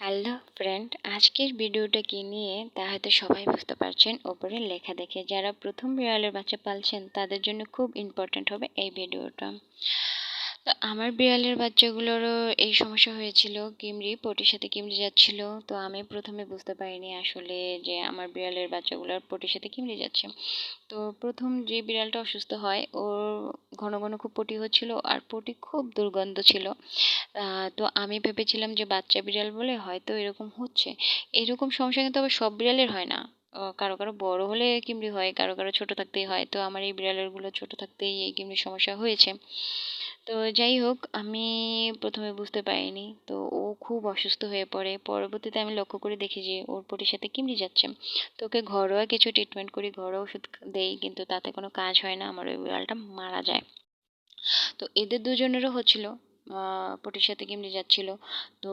Hello friend, আজকের ভিডিওটা কি নিয়ে? তা হয়তো সবাই বুঝতে পারছেন। ওপরে লেখা দেখে যারা প্রথম বিড়ালের বাচ্চা পালছেন, তাদের জন্য খুব ইম্পর্ট্যান্ট হবে এই ভিডিওটা। তো আমার বিড়ালের বাচ্চাগুলোরও এই সমস্যা হয়েছিল, কিমরি, পটির সাথে কিমরি যাচ্ছিল। তো আমি প্রথমে বুঝতে পারিনি আসলে যে আমার বিড়ালের বাচ্চাগুলোর পটির সাথে কিমরি যাচ্ছে। তো প্রথম যে বিড়ালটা অসুস্থ হয়, ওর ঘন ঘন খুব পটি হচ্ছিল আর পটি খুব দুর্গন্ধ ছিল। তো আমি ভেবেছিলাম যে বাচ্চা বিড়াল বলে হয়তো এরকম হচ্ছে। এরকম সমস্যা কিন্তু আবার সব বিড়ালের হয় না। কারও কারও বড় হলে কিমড়ি হয়, কারও কারও ছোট থাকতেই হয়। তো আমার এই বিড়ালেরগুলো ছোট থাকতেই এই কিমড়ির সমস্যা হয়েছে। তো যাই হোক, আমি প্রথমে বুঝতে পারিনি। তো ও খুব অসুস্থ হয়ে পড়ে। পরবর্তীতে আমি লক্ষ্য করে দেখি যে ওর পটির সাথে কিমড়ি যাচ্ছে। তো ওকে ঘরোয়া কিছু ট্রিটমেন্ট করি, ঘরোয়া ওষুধ দেই, কিন্তু তাতে কোনো কাজ হয় না, আমার ওই বিড়ালটা মারা যায়। তো এদের দুজনেরও হচ্ছিল পটির সাথে কিমড়ে যাচ্ছিল। তো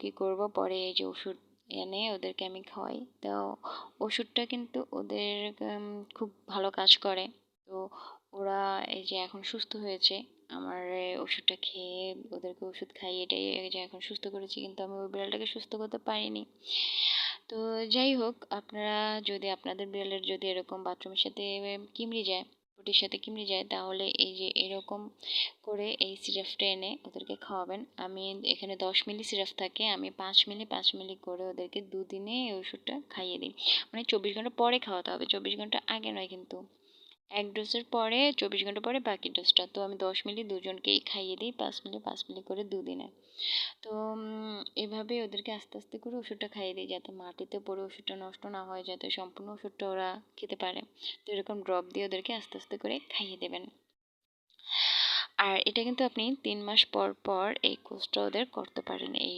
কি করব পরে যে ওষুধ এনে ওদেরকে আমি খাওয়াই। তো ওষুধটা কিন্তু ওদের খুব ভালো কাজ করে। তো ওরা এই যে এখন সুস্থ হয়েছে, আমার ওষুধটা খেয়ে ওদেরকে ওষুধ খাইয়ে এটাই যে এখন সুস্থ করেছি, কিন্তু আমি ওই বিড়ালটাকে সুস্থ করতে পারিনি। তো যাই হোক, আপনারা যদি, আপনাদের বিড়ালের যদি এরকম বাথরুমের সাথে কিমড়ি যায় রুটির সাথে কিমড়ে যায়, তাহলে এই যে এরকম করে এই সিরাপটা এনে ওদেরকে খাওয়াবেন। আমি এখানে দশ মিলি সিরাপ থাকে, আমি পাঁচ মিলি পাঁচ মিলি করে ওদেরকে দুদিনে এই ওষুধটা খাইয়ে দিই। মানে চব্বিশ ঘণ্টা পরে খাওয়াতে হবে, চব্বিশ ঘণ্টা আগে নয় কিন্তু। এক ডোজের পরে, চব্বিশ ঘণ্টা পরে বাকি ডোজটা। তো আমি দশ মিলি দুজনকেই খাইয়ে দিই, পাঁচ মিলি পাঁচ মিলি করে দুদিনে। তো এভাবে ওদেরকে আস্তে আস্তে করে ওষুধটা খাইয়ে দিই, যাতে মাটিতে পড়ে ওষুধটা নষ্ট না হয়, যাতে সম্পূর্ণ ওষুধটা ওরা খেতে পারে। তো এরকম ড্রপ দিয়ে ওদেরকে আস্তে আস্তে করে খাইয়ে দেবেন। আর এটা কিন্তু আপনি তিন মাস পর পর এই কোর্সটা ওদের করতে পারেন। এই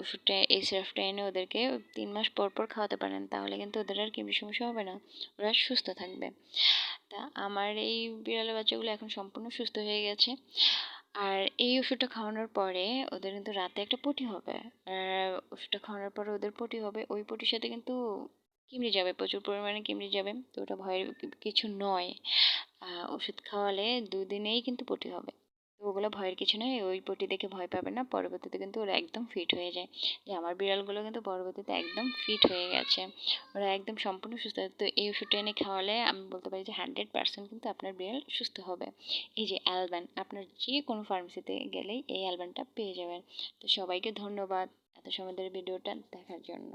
ওষুধটা, এই সিরাপটা এনে ওদেরকে তিন মাস পর পর খাওয়াতে পারেন। তাহলে কিন্তু ওদের আর কি সমস্যা হবে না। ওরা সুস্থ থাকবে। তা আমার এই বিড়ালের বাচ্চাগুলো এখন সম্পূর্ণ সুস্থ হয়ে গেছে। আর এই ওষুধটা খাওয়ানোর পরে ওদের কিন্তু রাতে একটা পটি হবে। আর ওষুধটা খাওয়ানোর পরে ওদের পটি হবে, ওই পটির সাথে কিন্তু কিমড়ে যাবে, প্রচুর পরিমাণে কিমড়ে যাবে। তো ওটা ভয়ের কিছু নয়। ওষুধ খাওয়ালে দুদিনেই কিন্তু পটি হবে। তো ওগুলো ভয়ের কিছু নয় ওই পটি দেখে ভয় পাবে না, পরবর্তীতে কিন্তু ওরা একদম ফিট হয়ে যায়। যে আমার বিড়ালগুলো কিন্তু পরবর্তীতে একদম ফিট হয়ে গেছে। ওরা একদম সম্পূর্ণ সুস্থ। তো এই ওষুধটা এনে খাওয়ালে আমি বলতে পারি যে হান্ড্রেড পার্সেন্ট কিন্তু আপনার বিড়াল সুস্থ হবে। এই যে অ্যালবান, আপনার যে কোনো ফার্মেসিতে গেলেই এই অ্যালবানটা পেয়ে যাবেন। তো সবাইকে ধন্যবাদ। এত সময় ধরে ভিডিওটা দেখার জন্য।